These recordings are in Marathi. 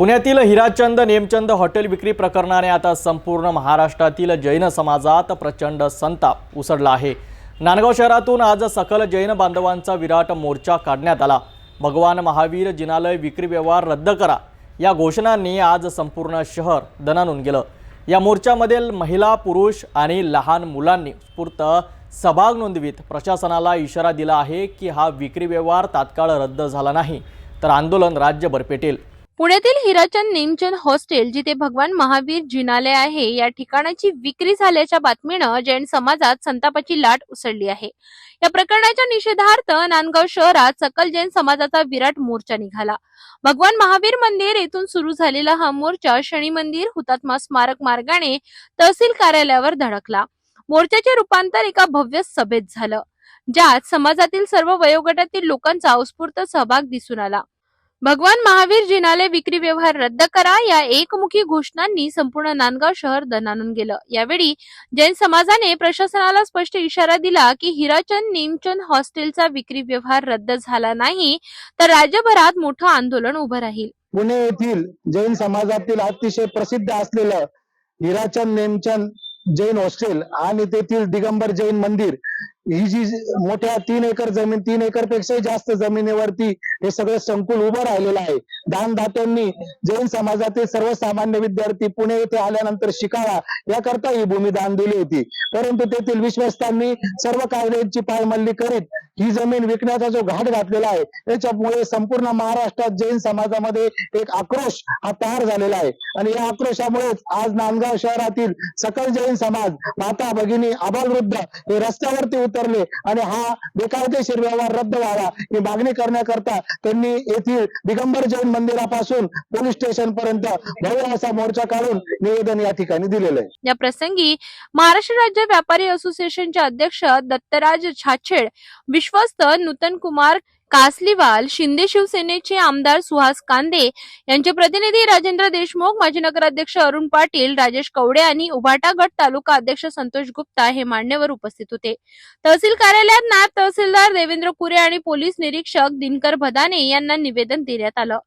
पुण्यातील हिराचंद नेमचंद हॉटेल विक्री प्रकरणाने आता संपूर्ण महाराष्ट्रातील जैन समाजात प्रचंड संताप उसडला आहे. नांदगाव शहरातून आज सकल जैन बांधवांचा विराट मोर्चा काढण्यात आला. भगवान महावीर जिनालय विक्री व्यवहार रद्द करा या घोषणांनी आज संपूर्ण शहर दणानून गेलं. या मोर्चामध्ये महिला पुरुष आणि लहान मुलांनी स्फूर्त सभाग नोंदवीत. प्रशासनाला इशारा दिला आहे की हा विक्री व्यवहार तात्काळ रद्द झाला नाही तर आंदोलन राज्यभर पेटेल. पुण्यातील हिराचंद नेमचंद हॉस्टेल जिथे भगवान महावीर जिनालय आहे या ठिकाणाची विक्री झाल्याच्या बातमीनं जैन समाजात संतापाची लाट उसळली आहे. या प्रकरणाच्या निषेधार्थ नांदगाव शहरात सकल जैन समाजाचा विराट मोर्चा निघाला. भगवान महावीर मंदिर येथून सुरू झालेला हा मोर्चा शनी मंदिर हुतात्मा स्मारक मार्गाने तहसील कार्यालयावर धडकला. मोर्चाचे रूपांतर एका भव्य सभेत झालं ज्यात समाजातील सर्व वयोगटातील लोकांचा उत्स्फूर्त सहभाग दिसून आला. भगवान महावीर जिनाले विक्री व्यवहार रद्द करा या एकमुखी घोषणांनी संपूर्ण नांदगाव शहर दणानून गेलं. यावेळी जैन समाजाने प्रशासनाला स्पष्ट इशारा दिला की हिराचंद नेमचंद हॉस्टेलचा विक्री व्यवहार रद्द झाला नाही तर राज्यभरात मोठं आंदोलन उभं राहील. पुणे येथील जैन समाजातील अतिशय प्रसिद्ध असलेलं हिराचंद नेमचंद जैन हॉस्टेल आणि तेथील दिगंबर जैन मंदिर ही जी मोठ्या तीन एकर जमीन तीन एकर पेक्षाही जास्त जमिनीवरती हे सगळं संकुल उभं राहिलेलं आहे. दानदात्यांनी जैन समाजातील सर्वसामान्य विद्यार्थी पुणे येथे आल्यानंतर शिकावा याकरता ही भूमी दान दिली होती. परंतु तेथील विश्वस्तांनी सर्व कायद्यांची पायमल्ली करीत ही जमीन विकण्याचा जो घाट घातलेला आहे त्याच्यामुळे संपूर्ण महाराष्ट्रात जैन समाजामध्ये एक आक्रोश हा तयार झालेला आहे. आणि या आक्रोशामुळेच आज नांदगाव शहरातील सकल जैन समाज माता भगिनी आबालवृद्ध हे रस्त्यावरती उतरले आणि हा बेकायदेशीर व्यवहार रद्द व्हावा ही मागणी करण्याकरता त्यांनी येथील दिगंबर जैन मंदिरापासून पोलीस स्टेशन पर्यंत भव्य असा मोर्चा काढून निवेदन या ठिकाणी दिलेलं आहे. या प्रसंगी महाराष्ट्र राज्य व्यापारी असोसिएशनचे अध्यक्ष दत्तराज छाछेड विश्वस्त नूतन कुमार कासलीवाल शिंदे शिवसेनेचे आमदार सुहास कांदे यांचे प्रतिनिधी राजेंद्र देशमुख माजी नगराध्यक्ष अरुण पाटील राजेश कवडे आणि उभाटा गट तालुका अध्यक्ष संतोष गुप्ता हे मान्यवर उपस्थित होते. तहसील कार्यालयात नायब तहसीलदार देवेंद्र कुरे आणि पोलीस निरीक्षक दिनकर भदाने यांना निवेदन देण्यात आलं.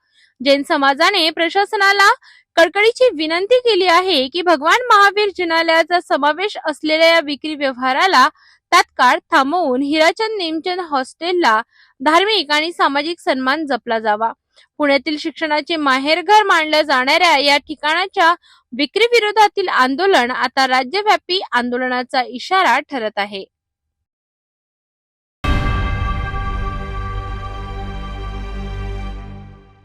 जैन समाजाने प्रशासनाला कडकडीची विनंती केली आहे की भगवान महावीर जिनालयाचा समावेश असलेल्या या विक्री व्यवहाराला तात्काळ थांबवून हिराचंद नेमचंद हॉस्टेलला धार्मिक आणि सामाजिक सन्मान जपला जावा. पुण्यातील शिक्षणाचे माहेरघर मानल्या जाणाऱ्या या ठिकाणाच्या विक्री विरोधातील आंदोलन आता राज्यव्यापी आंदोलनाचा इशारा ठरत आहे.